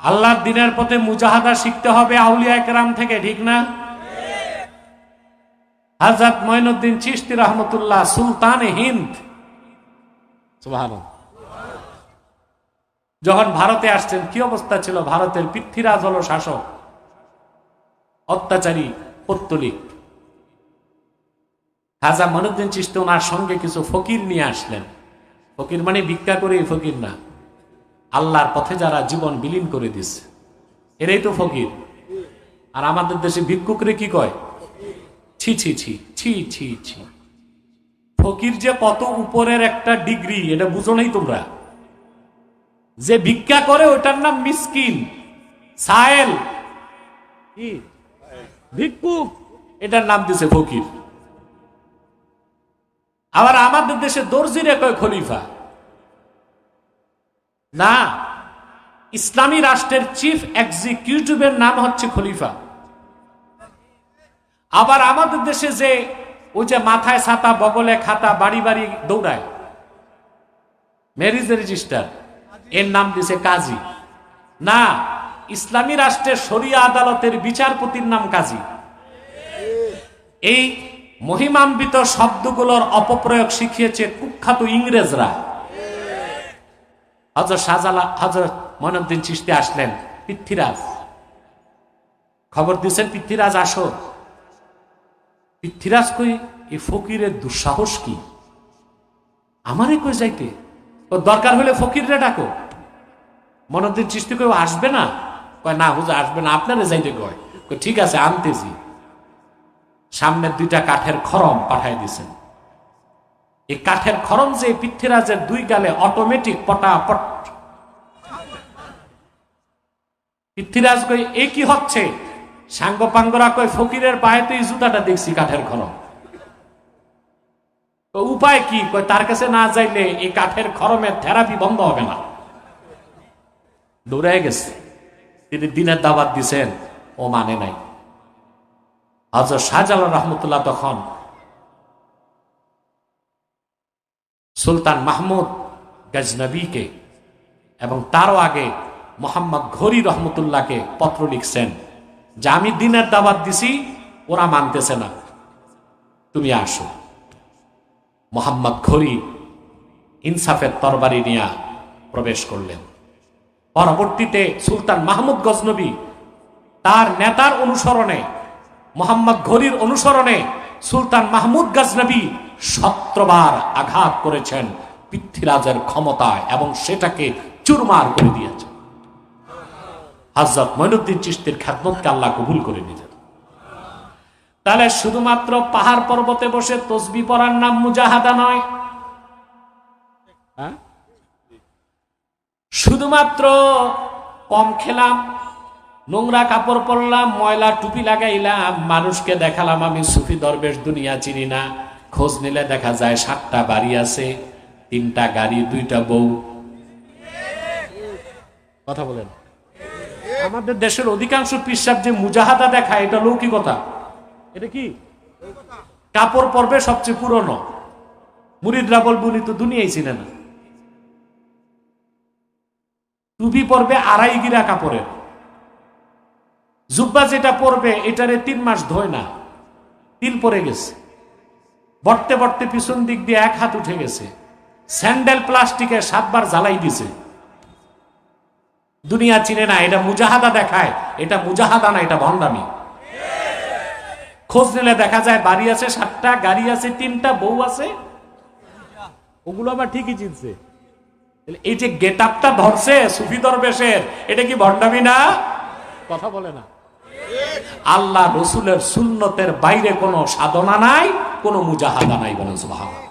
আল্লাহর দিনের পথে মুজাহাদা শিখতে হবে আউলিয়া একরাম থেকে, ঠিক না? হাজরত মঈনুদ্দিন চিশতি রহমতুল্লাহ, সুলতান হিন্দ। যখন ভারতে আসছেন, কি অবস্থা ছিল? ভারতের পৃথ্বীরাজ হল শাসক, অত্যাচারী, পত্তলিক। খাজা মনুদ্দিন চিশতি ওনার সঙ্গে কিছু ফকির নিয়ে আসলেন। ফকির মানে ভিক্ষা করে ফকির না। আল্লাহর পথে যারা জীবন বিলীন করে দিছে এরাই তো ফকির। আর আমাদের দেশে ভিক্ষুকরে কি কয়? ছি ছি ছি ছি ছি ছি। ফকির যে কত উপরের একটা ডিগ্রি, এটা বুঝো নাই তোমরা? যে ভিক্ষা করে ওটার নাম মিসকিন, সায়েল। ভিক্ষুক। এটার নাম দিছে ফকির। আবার আমাদের দেশে দর্জিরে কয় খলিফা। না, ইসলামী রাষ্ট্রের চিফ এক্সিকিউটিভের নাম হচ্ছে খলিফা। আবার আমাদের দেশে যে ওই যে মাথায় ছাতা, বগলে খাতা, বাড়ি বাড়ি দৌড়ায় ম্যারিজ রেজিস্টার এর নাম দিছে কাজী। না, ইসলামী রাষ্ট্রের শরিয়া আদালতের বিচারপতির নাম কাজী। এই মহিমান্বিত শব্দগুলোর অপপ্রয়োগ শিখিয়েছে কুখ্যাত ইংরেজরা। হজরত শাহজালা হজরত মনুদ্দিন চিস্তি আসলেন। পৃথ্বীরাজ। খবর দিয়েছেন পৃথ্বীরাজ, আসো। পৃথ্বীরাজ কই এই ফকিরের দুঃসাহস কি? আমারই কই যাইতে? ও দরকার হলে ফকিররে ডাকো। মনুদ্দিন চিস্তি কেউ আসবে না? কয়, না হুজুর, আসবে না। আপনারে যাইতে কয়। ঠিক আছে আনতেছি সামনের দুইটা কাঠের খরম পাঠাই দিছেন এই কাঠের খরম যে পৃথ্বীরাজের দুই গালে অটোমেটিক পটাপট। পৃথ্বীরাজ কই এ কি হচ্ছে? সাঙ্গ পাঙ্গরা কই ফকিরের পায়ে তো এই জুতাটা দেখছি কাঠের খরম। উপায় কি? তার কাছে না যাইলে এই কাঠের খরমের থেরাপি বন্ধ হবে না। দৌড়ে গেছে। তিনি দিনের দাবাত দিছেন, ও মানে নাই। হজরত শাহজালাল রহমতুল্লাহ তখন সুলতান মাহমুদ গজনবীকে এবং তারও আগে মোহাম্মদ ঘরি রহমতুল্লাহকে পত্র লিখছেন, যে আমি দিনের দাবাত দিছি, ওরা মানতেছে না। তুমি আসো। মোহাম্মদ ঘরি ইনসাফের তরবারি নিয়ে প্রবেশ করলেন। পরবর্তীতে সুলতান মাহমুদ গজনবী তার নেতার অনুসরণে, মোহাম্মদ ঘরির অনুসরণে সুলতান মাহমুদ গজনবী সত্রবার আঘাত করেছেন পৃথ্বীরাজের ক্ষমতায় এবং সেটাকে চুরমার করে দিয়েছেন। হজরত মইনুদ্দিন চিস্তির খ্যাতমতকে আল্লাহ কবুল করে নিতেন তাহলে শুধুমাত্র পাহাড় পর্বতে বসে তসবি পড়ার নাম মুজাহাদা নয়। হ্যাঁ? শুধুমাত্র কম খেলাম, নোংরা কাপড় পরলাম, ময়লা টুপি লাগাইলাম, মানুষকে দেখালাম আমি সুফি দরবেশ দুনিয়া চিনি না। খোঁজ নিলে দেখা যায় সাতটা বাড়ি আছে, তিনটা গাড়ি, দুইটা বউ। কথা বলেন। আমাদের দেশের অধিকাংশ পিসাব যে মুজাহাদা দেখায় এটা লৌকিকতা। এটা কি? কাপড় পর্বে সবচেয়ে পুরনো। মুরিদরা বলব উনি তো দুনিয়াই ছিলেন না। টুপি পরবে আড়াই গিরা কাপড়ের। জুব্বা যেটা পরবে, এটারে তিন মাস ধোয় না। তিল পরে গেছে। বটতে বটতে পিছন দিক দিয়ে এক হাত উঠে গেছে। স্যান্ডেল প্লাস্টিকের সাতবার জ্বালাই দিছে। দুনিয়া চিনে না, এটা মুজাহাদা দেখায়, এটা মুজাহাদা না, এটা ভণ্ডামি। খোঁজ নিলে দেখা যায় বাড়ি আছে সাতটা, গাড়ি আছে তিনটা, বউ আছে। ওগুলো আবার ঠিকই চিনছে। এই যে গেট আপটা ধরছে সুফি দরবেশের, এটা কি ভণ্ডামি না? কথা বলে না। আল্লাহ রসুলের সুন্নতের বাইরে কোনো সাধনা নাই কোনো মুজাহাদা নাই বলেন সুবহানাল্লাহ।